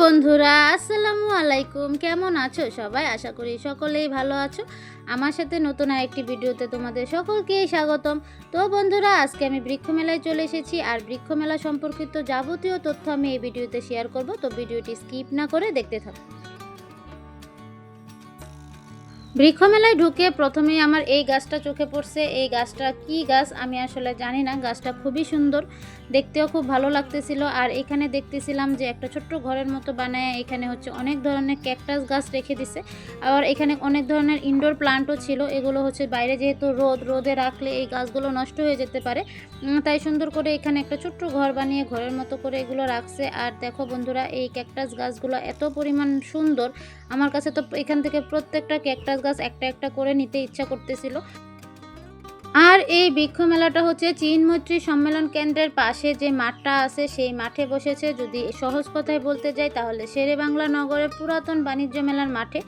বন্ধুরা, আসসালামু আলাইকুম। কেমন আছো সবাই? আশা করি সকলেই ভালো আছো। আমার সাথে নতুন আরেকটি ভিডিওতে তোমাদের সকলকেই স্বাগতম। তো বন্ধুরা, আজকে আমি বৃক্ষ মেলায় চলে এসেছি। আর বৃক্ষ মেলা সম্পর্কিত যাবতীয় তথ্য আমি এই ভিডিওতে শেয়ার করব। তো ভিডিওটি স্কিপ না করে দেখতে থাকো। বৃক্ষ মেলায় ঢুকে প্রথমেই আমার এই গাছটা চোখে পড়ছে। এই গাছটা কি গাছ আমি আসলে জানি না। গাছটা খুবই সুন্দর। দেখতেও খুব ভালো লাগতেছিল। আর এখানে দেখতেছিলাম যে একটা ছোট্ট ঘরের মতো বানায়। এখানে হচ্ছে অনেক ধরনের ক্যাকটাস গাছ রেখে দিছে। আবার এখানে অনেক ধরনের ইনডোর প্লান্টও ছিল। এগুলো হচ্ছে বাইরে যেহেতু রোদ, রোদে রাখলে এই গাছগুলো নষ্ট হয়ে যেতে পারে। তাই সুন্দর করে এখানে একটা ছোট্ট ঘর বানিয়ে ঘরের মতো করে এগুলো রাখছে। আর দেখো বন্ধুরা, এই ক্যাকটাস গাছগুলো এত পরিমাণ সুন্দর। আমার কাছে তো এখান থেকে প্রত্যেকটা ক্যাকটাস গাছ একটা একটা করে নিতে ইচ্ছা করতেছিল। আর এই বৃক্ষ মেলাটা হচ্ছে চীন মৈত্রী সম্মেলন কেন্দ্রের পাশে যে মাঠটা আছে, সেই মাঠে বসেছে। যদি সহজ কথায় বলতে যাই, তাহলে শেরে বাংলা নগরের পুরাতন বাণিজ্য মেলার মাঠে।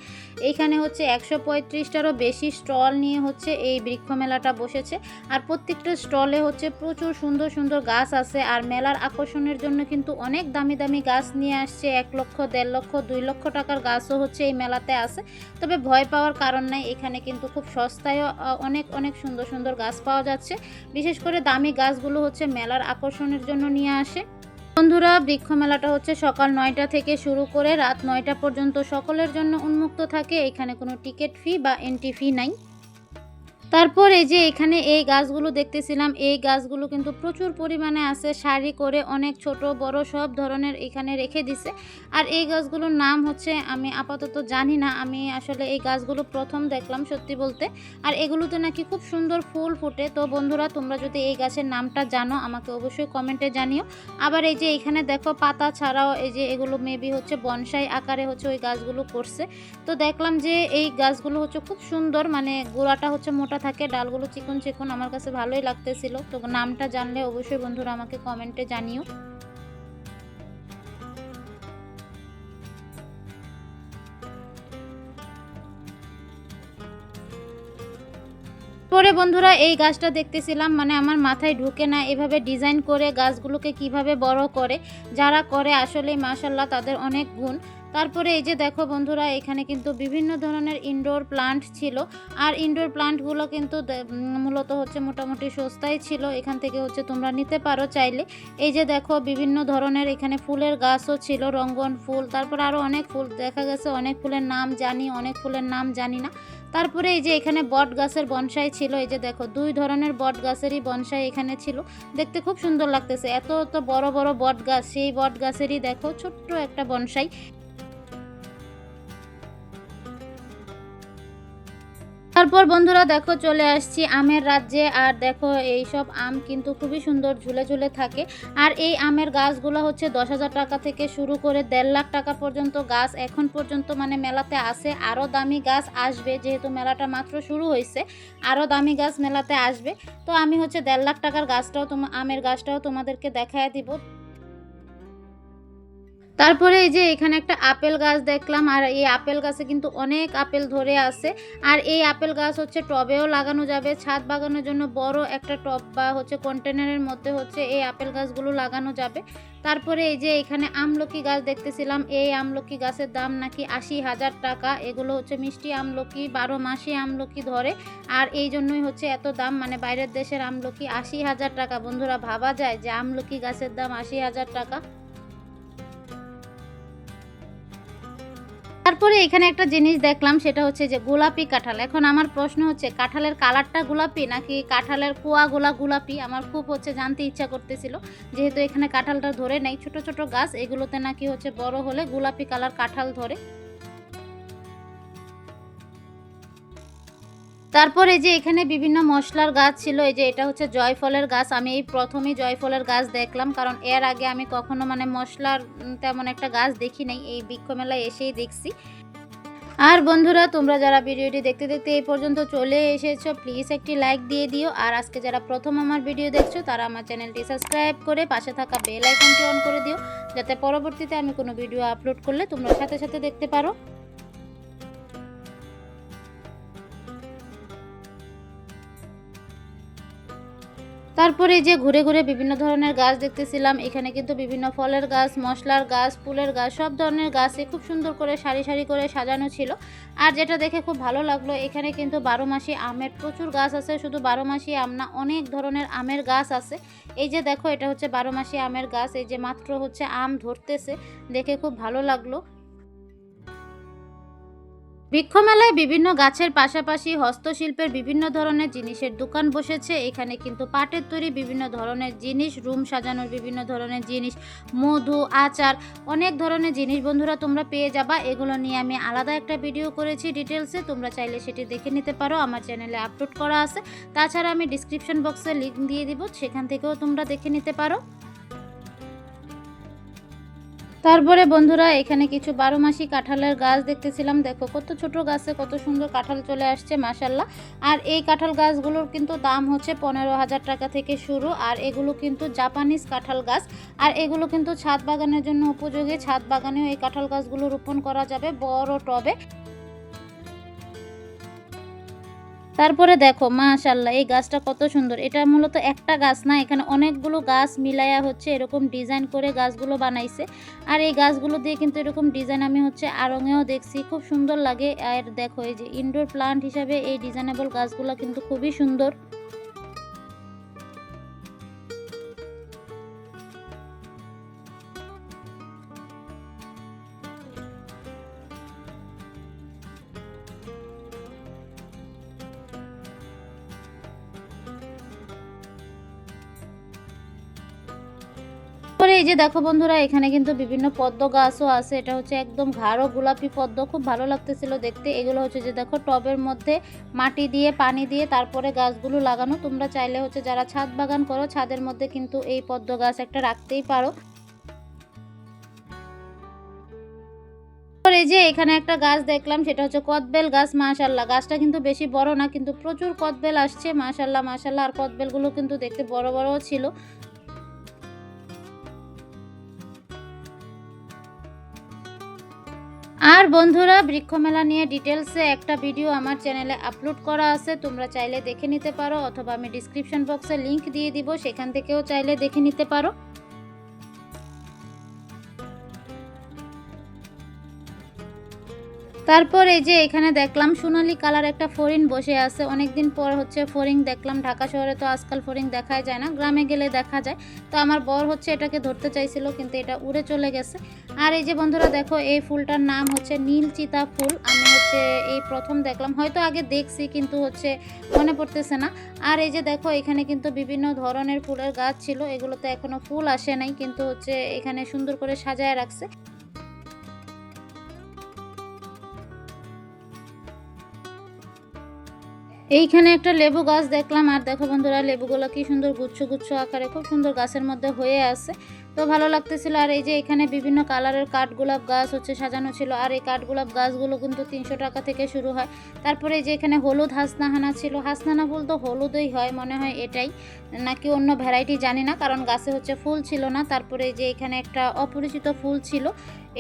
এইখানে হচ্ছে একশো পঁয়ত্রিশটারও বেশি স্টল নিয়ে হচ্ছে এই বৃক্ষ মেলাটা বসেছে। আর প্রত্যেকটা স্টলে হচ্ছে প্রচুর সুন্দর সুন্দর গাছ আছে। আর মেলার আকর্ষণের জন্য কিন্তু অনেক দামি দামি গাছ নিয়ে আসছে। এক লক্ষ, দেড় লক্ষ, দুই লক্ষ টাকার গাছও হচ্ছে এই মেলাতে আছে। তবে ভয় পাওয়ার কারণ নাই। এখানে কিন্তু খুব সস্তায়ও অনেক অনেক সুন্দর সুন্দর গাছ পাওয়া যাচ্ছে। বিশেষ করে দামি গাছগুলো হচ্ছে মেলার আকর্ষণের জন্য নিয়ে আসে। বন্ধুরা, বৃক্ষ মেলাটা হচ্ছে সকাল নয়টা থেকে শুরু করে রাত নয়টা পর্যন্ত সকলের জন্য উন্মুক্ত থাকে। এখানে কোনো টিকিট ফি বা এন্ট্রি ফি নাই। তারপর এই যে এখানে এই গাছগুলো দেখতেছিলাম, এই গাছগুলো কিন্তু প্রচুর পরিমাণে আছে। সারি করে অনেক ছোট, বড় সব ধরনের এখানে রেখে দিছে। আর এই গাছগুলোর নাম হচ্ছে, আমি আপাতত জানি না। আমি আসলে এই গাছগুলো প্রথম দেখলাম সত্যি বলতে। আর এগুলোতে নাকি খুব সুন্দর ফুল ফুটে। তো বন্ধুরা, তোমরা যদি এই গাছের নামটা জানো, আমাকে অবশ্যই কমেন্টে জানিও। আবার এই যে এখানে দেখো, পাতা ছাড়াও এই যে এগুলো মেবি হচ্ছে বনসাই আকারে হচ্ছে ওই গাছগুলো করছে। তো দেখলাম যে এই গাছগুলো হচ্ছে খুব সুন্দর মানে গোড়াটা হচ্ছে মোটা থাকে, ডালগুলো চিকন চিকন, আমার কাছে ভালোই লাগতেছিল। তো নামটা জানলে অবশ্যই বন্ধুরা আমাকে কমেন্টে জানিও। পরে বন্ধুরা এই গাছটা দেখতেছিলাম মানে আমার মাথায় ঢুকে না এভাবে ডিজাইন করে গাছগুলোকে কীভাবে বড় করে, যারা করে আসলে মাশাল্লাহ তাদের অনেক গুণ। তারপরে এই যে দেখো বন্ধুরা, এখানে কিন্তু বিভিন্ন ধরনের ইনডোর প্লান্ট ছিল। আর ইনডোর প্লান্টগুলো কিন্তু মূলত হচ্ছে মোটামুটি সস্তায় ছিল। এখান থেকে হচ্ছে তোমরা নিতে পারো চাইলে। এই যে দেখো বিভিন্ন ধরনের এখানে ফুলের গাছও ছিল, রঙ্গন ফুল, তারপর আরও অনেক ফুল দেখা গেছে। অনেক ফুলের নাম জানি, অনেক ফুলের নাম জানি না। তারপরে এই যে এখানে বট গাছের বনসাই ছিল। এই যে দেখো, দুই ধরনের বট গাছেরই বনসাই এখানে ছিল। দেখতে খুব সুন্দর লাগতেছে। এত তো বড় বড় বট গাছ, সেই বট গাছেরই দেখো ছোট্ট একটা বনসাই। তারপর বন্ধুরা দেখো চলে আসছি আমের রাজ্যে। আর দেখো এই সব আম কিন্তু খুবই সুন্দর ঝুলে ঝুলে থাকে। আর এই আমের গাছগুলো হচ্ছে দশ হাজার টাকা থেকে শুরু করে দেড় লাখ টাকা পর্যন্ত গাছ এখন পর্যন্ত মানে মেলাতে আসে। আরও দামি গাছ আসবে, যেহেতু মেলাটা মাত্র শুরু হয়েছে, আরও দামি গাছ মেলাতে আসবে। তো আমি হচ্ছে দেড় লাখ টাকার গাছটাও তোমা আমের গাছটাও তোমাদেরকে দেখায় দিব। তারপরে এই যে এখানে একটা আপেল গাছ দেখলাম, আর এই আপেল গাছে কিন্তু অনেক আপেল ধরে আছে। আর এই আপেল গাছ হচ্ছে টবেও লাগানো যাবে। ছাদ বাগানোর জন্য বড় একটা টব বা হচ্ছে কন্টেনারের মধ্যে হচ্ছে এই আপেল গাছগুলো লাগানো যাবে। তারপরে এই যে এখানে আমলকি গাছ দেখতেছিলাম, এই আমলকি গাছের দাম নাকি আশি হাজার টাকা। এগুলো হচ্ছে মিষ্টি আমলকি, বারো মাসে আমলকি ধরে। আর এই জন্যই হচ্ছে এত দাম মানে বাইরের দেশের আমলকি আশি হাজার টাকা। বন্ধুরা, ভাবা যায় যে আমলকি গাছের দাম আশি হাজার টাকা। তারপরে এখানে একটা জিনিস দেখলাম, সেটা হচ্ছে যে গোলাপি কাঁঠাল। এখন আমার প্রশ্ন হচ্ছে, কাঁঠালের কালারটা গোলাপি নাকি কাঁঠালের কুয়া গোলা গোলাপি? আমার খুব হচ্ছে জানতে ইচ্ছা করতেছিল, যেহেতু এখানে কাঁঠালটা ধরে নেই। ছোট ছোট গাছ, এগুলোতে নাকি হচ্ছে বড় হলে গোলাপি কালার কাঁঠাল ধরে। তারপর এই যে এখানে বিভিন্ন মশলার গাছ ছিল, এই যে এটা হচ্ছে জয়ফলের গাছ। আমি এই প্রথমেই জয়ফলের গাছ দেখলাম, কারণ এর আগে আমি কখনো মানে মশলার তেমন একটা গাছ দেখি নাই, এই বৃক্ষ মেলায় এসেই দেখছি। আর বন্ধুরা, তোমরা যারা ভিডিওটি দেখতে দেখতে এই পর্যন্ত চলে এসেছ প্লিজ একটি লাইক দিয়ে দিও। আর আজকে যারা প্রথম আমার ভিডিও দেখছ, তারা আমার চ্যানেলটি সাবস্ক্রাইব করে পাশে থাকা বেল আইকনটি অন করে দিও, যাতে পরবর্তীতে আমি কোনো ভিডিও আপলোড করলে তোমরা সাথে সাথে দেখতে পারো। তারপরে যে ঘুরে ঘুরে বিভিন্ন ধরনের গাছ দেখতেছিলাম, এখানে কিন্তু বিভিন্ন ফলের গাছ, মশলার গাছ, ফুলের গাছ, সব ধরনের গাছই খুব সুন্দর করে সারি সারি করে সাজানো ছিল। আর যেটা দেখে খুব ভালো লাগল, এখানে কিন্তু বারো মাসি আমের প্রচুর গাছ আছে, শুধু বারো মাসি আম না, অনেক ধরনের আমের গাছ আছে। এই যে দেখো, এটা হচ্ছে বারো মাসি আমের গাছ, এই যে মাত্র হচ্ছে আম ধরতেছে, দেখে খুব ভালো লাগল। বৃক্ষমেলায় বিভিন্ন গাছের পাশাপাশি হস্তশিল্পের বিভিন্ন ধরনের জিনিসের দোকান বসেছে। এখানে কিন্তু পাটের তৈরি বিভিন্ন ধরনের জিনিস, রুম সাজানোর বিভিন্ন ধরনের জিনিস, মধু, আচার, অনেক ধরনের জিনিস। বন্ধুরা, তোমরা পেয়ে যাবা। এগুলো নিয়ে আমি আলাদা একটা ভিডিও করেছি ডিটেলসে তোমরা চাইলে সেটি দেখে নিতে পারো। আমার চ্যানেলে আপলোড করা আছে। তাছাড়া আমি ডিসক্রিপশন বক্সে লিঙ্ক দিয়ে দিব। সেখান থেকেও তোমরা দেখে নিতে পারো। তারপরে বন্ধুরা, এখানে কিছু বারো মাসি কাঁঠালের গাছ দেখতেছিলাম। দেখো, কত ছোট গাছে কত সুন্দর কাঁঠাল চলে আসছে মাসাল্লাহ আর এই কাঁঠাল গাছগুলোর কিন্তু দাম হচ্ছে পনেরো হাজার টাকা থেকে শুরু। আর এগুলো কিন্তু জাপানিজ কাঁঠাল গাছ। আর এগুলো কিন্তু ছাদ বাগানের জন্য উপযোগী। ছাদ বাগানেও এই কাঁঠাল গাছগুলো রোপণ করা যাবে বড় টবে। তারপরে দেখো মাশাল্লাহ এই গাছটা কত সুন্দর। এটা মূলত একটা গাছ না, এখানে অনেকগুলো গাছ মিলাইয়া হচ্ছে, এরকম ডিজাইন করে গাছগুলো বানাইছে। আর এই গাছগুলো দিয়ে কিন্তু এরকম ডিজাইন আমি হচ্ছে আরঙেও দেখছি, খুব সুন্দর লাগে। আর দেখো, এই যে ইনডোর প্লান্ট হিসাবে এই ডিজাইনেবল গাছগুলো কিন্তু খুবই সুন্দর। এই যে দেখো বন্ধুরা, এখানে কিন্তু বিভিন্ন পদ্ম গাছও আছে। এটা হচ্ছে একদম গাঢ় গোলাপি পদ্ম। খুব ভালো লাগতেছিল দেখতে। এগুলো হচ্ছে যে দেখো, টবের মধ্যে মাটি দিয়ে, পানি দিয়ে তারপরে গাছগুলো লাগানো। তোমরা চাইলে হচ্ছে যারা ছাদ বাগান করো, ছাদের মধ্যে কিন্তু এই পদ্ম গাছ একটা রাখতেই পারো। এই যে এখানে একটা গাছ দেখলাম, সেটা হচ্ছে কদবেল গাছ মাশাল্লাহ গাছটা কিন্তু বেশি বড় না, কিন্তু প্রচুর কদবেল আসছে। মাশাল্লাহ মাশাল্লাহ আর কদবেলগুলো কিন্তু দেখতে বড় বড়ও ছিল। আর বন্ধুরা, বৃক্ষমেলা নিয়ে ডিটেলসে একটা ভিডিও আমার চ্যানেলে আপলোড করা আছে। তোমরা চাইলে দেখে নিতে পারো, অথবা আমি ডিসক্রিপশন বক্সে লিংক দিয়ে দিব, সেখান থেকেও চাইলে দেখে নিতে পারো। তারপর এই যে এখানে দেখলাম সোনালি কালার একটা ফরিং বসে আছে। অনেকদিন পর হচ্ছে ফরিং দেখলাম। ঢাকা শহরে তো আজকাল ফরিং দেখাই যায় না। গ্রামে গেলে দেখা যায়। তো আমার বর হচ্ছে এটাকে ধরতে চাইছিল, কিন্তু এটা উড়ে চলে গেছে। আর এই যে বন্ধুরা দেখো, এই ফুলটার নাম হচ্ছে নীল চিতা ফুল। আমি হচ্ছে এই প্রথম দেখলাম। হয়তো আগে দেখছি, কিন্তু হচ্ছে মনে পড়তেছে না। আর এই যে দেখো, এখানে কিন্তু বিভিন্ন ধরনের ফুলের গাছ ছিল। এগুলোতে এখনও ফুল আসে নাই, কিন্তু হচ্ছে এখানে সুন্দর করে সাজায় রাখছে। এইখানে একটা লেবু গাছ দেখলাম, আর দেখো বন্ধুরা, লেবুগুলো কি সুন্দর গুচ্ছ গুচ্ছ আকারে, খুব সুন্দর গাছের মধ্যে হয়ে আছে। তো ভালো লাগতেছিল, আর এই যে এখানে বিভিন্ন কালারের কাঠগোলাপ গাছ হচ্ছে সাজানো ছিল, আর এই কাঠগোলাপ গাছগুলো কিন্তু তিনশো টাকা থেকে শুরু হয়। তারপরে এই যে এখানে হলুদ হাসনাহানা ছিল হাসনানা ফুল তো হলুদই হয়, মনে হয় এটাই, নাকি অন্য ভ্যারাইটি জানি না, কারণ গাছে হচ্ছে ফুল ছিল না। তারপরে যে এখানে একটা অপরিচিত ফুল ছিল,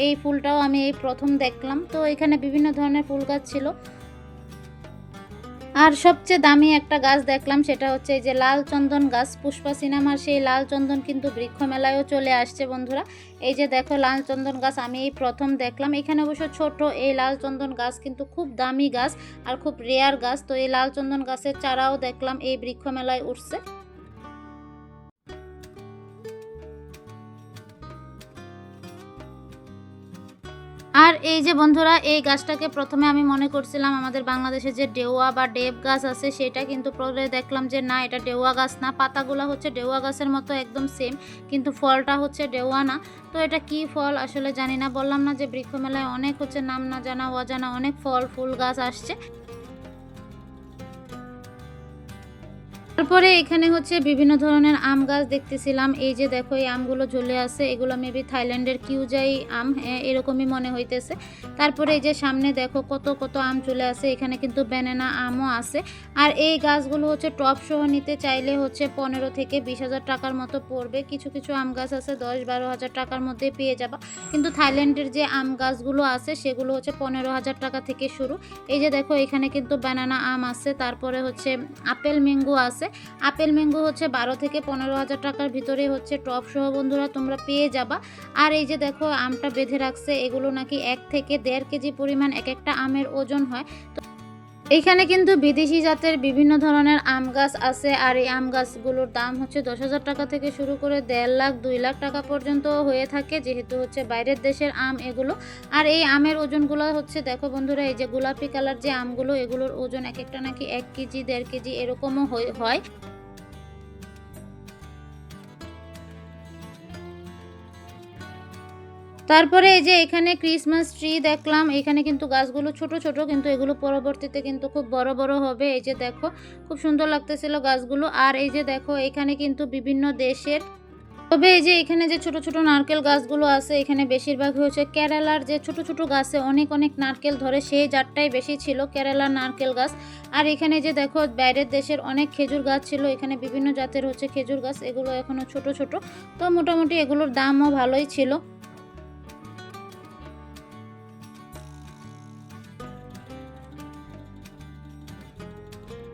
এই ফুলটাও আমি এই প্রথম দেখলাম। তো এখানে বিভিন্ন ধরনের ফুল গাছ ছিল। আর সবচেয়ে দামি একটা গাছ দেখলাম, সেটা হচ্ছে এই যে লাল চন্দন গাছ। পুষ্পা সিনেমার সেই লাল চন্দন কিন্তু বৃক্ষ মেলায়ও চলে আসছে বন্ধুরা। এই যে দেখো লাল চন্দন গাছ, আমি এই প্রথম দেখলাম। এখানে অবশ্য ছোট, এই লাল চন্দন গাছ কিন্তু খুব দামি গাছ আর খুব রেয়ার গাছ। তো এই লাল চন্দন গাছের চারাও দেখলাম, এই বৃক্ষ মেলায় উঠছে। আর এই যে বন্ধুরা, এই গাছটাকে প্রথমে আমি মনে করছিলাম আমাদের বাংলাদেশে যে ডেওয়া বা ডেব গাছ আছে, সেটা কিন্তু পরে দেখলাম যে না, এটা ডেওয়া গাছ না। পাতাগুলো হচ্ছে ডেওয়া গাছের মতো একদম সেম কিন্তু ফলটা হচ্ছে ডেওয়া না। তো এটা কি ফল? আসলে জানি না, বললাম না যে বৃক্ষ মেলায় অনেক হচ্ছে নাম না জানা, অজানা অনেক ফল, ফুল গাছ আসছে। তারপরে এখানে হচ্ছে বিভিন্ন ধরনের আম গাছ দেখতেছিলাম। এই যে দেখো এই আমগুলো ঝুলে আছে। এগুলো মেবি থাইল্যান্ডের কিউজাই আম হ্যাঁ, এরকমই মনে হইতেছে। তারপরে এই যে সামনে দেখো কত কত আম চলে আছে। এখানে কিন্তু ব্যানানা আমও আছে। আর এই গাছগুলো হচ্ছে টপ সহ নিতে চাইলে হচ্ছে পনেরো থেকে বিশ হাজার টাকার মতো পড়বে। কিছু কিছু আম গাছ আছে দশ বারো হাজার টাকার মধ্যে পেয়ে যাবা। কিন্তু থাইল্যান্ডের যে আম গাছগুলো আছে সেগুলো হচ্ছে পনেরো হাজার টাকা থেকে শুরু। এই যে দেখো এখানে কিন্তু ব্যানানা আম আছে। তারপরে হচ্ছে আপেল ম্যাঙ্গো আছে। আপেল ম্যাঙ্গো হচ্ছে বারো থেকে পনেরো হাজার টাকার ভিতরে হচ্ছে টপ সহ বন্ধুরা তোমরা পেয়ে যাবা। আর এই যে দেখো, আমটা বেঁধে রাখছে, এগুলো নাকি এক থেকে দেড় কেজি পরিমাণ এক একটা আমের ওজন হয়। তো এইখানে কিন্তু বিদেশি জাতের বিভিন্ন ধরনের আম গাছ আছে, আর এই আম গাছগুলোর দাম হচ্ছে দশ হাজার টাকা থেকে শুরু করে দেড় লাখ, দুই লাখ টাকা পর্যন্ত হয়ে থাকে, যেহেতু হচ্ছে বাইরের দেশের আম এগুলো। আর এই আমের ওজনগুলো হচ্ছে, দেখো বন্ধুরা, এই যে গোলাপি কালার যে আমগুলো, এগুলোর ওজন এক একটা নাকি এক কেজি, দেড় কেজি এরকমও হয়ে- তারপরে এই যে এখানে ক্রিসমাস ট্রি দেখলাম, এখানে কিন্তু গাছগুলো ছোট ছোট, কিন্তু এগুলো পরবর্তীতে কিন্তু খুব বড় বড় হবে। এই যে দেখো, খুব সুন্দর লাগতেছিল গাছগুলো। আর এই যে দেখো, এখানে কিন্তু বিভিন্ন দেশের তবে এই যে এখানে যে ছোট ছোট নারকেল গাছগুলো আছে, এখানে বেশিরভাগ হয়েছে কেরালার যে ছোট ছোট গাছে অনেক অনেক নারকেল ধরে, সেই জাতটাই বেশি ছিল কেরালার নারকেল গাছ। আর এখানে যে দেখো, বাইরের দেশের অনেক খেজুর গাছ ছিল, এখানে বিভিন্ন জাতের হচ্ছে খেজুর গাছ, এগুলো এখনও ছোট ছোট। তো মোটামুটি এগুলোর দামও ভালোই ছিল।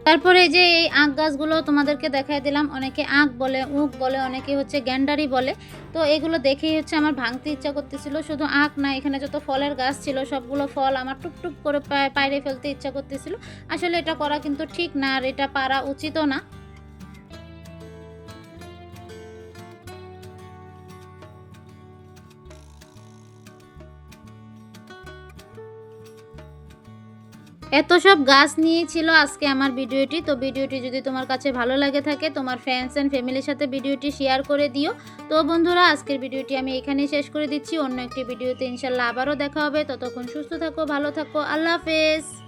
তারপরে যে এই আখ গাছগুলো তোমাদেরকে দেখাই দিলাম, অনেকে আখ বলে, উখ বলে, অনেকে হচ্ছে গ্যান্ডারি বলে। তো এগুলো দেখেই হচ্ছে আমার ভাঙতে ইচ্ছা করতেছিল। শুধু আখ না, এখানে যত ফলের গাছ ছিল, সবগুলো ফল আমার টুকটুক করে পায়রে ফেলতে ইচ্ছা করতেছিল। আসলে এটা করা কিন্তু ঠিক না, আর এটা পারা উচিতও না। এত সব গাছ নিয়েছিল আজকে আমার ভিডিওটি। তো ভিডিওটি যদি তোমার কাছে ভালো লাগে থাকে, তোমার ফ্রেন্ডস অ্যান্ড ফ্যামিলির সাথে ভিডিওটি শেয়ার করে দিও। তো বন্ধুরা, আজকের ভিডিওটি আমি এখানেই শেষ করে দিচ্ছি। অন্য একটি ভিডিওতে ইনশাল্লাহ আবারও দেখা হবে। ততক্ষণ সুস্থ থাকো, ভালো থাকো। আল্লাহ হাফেজ।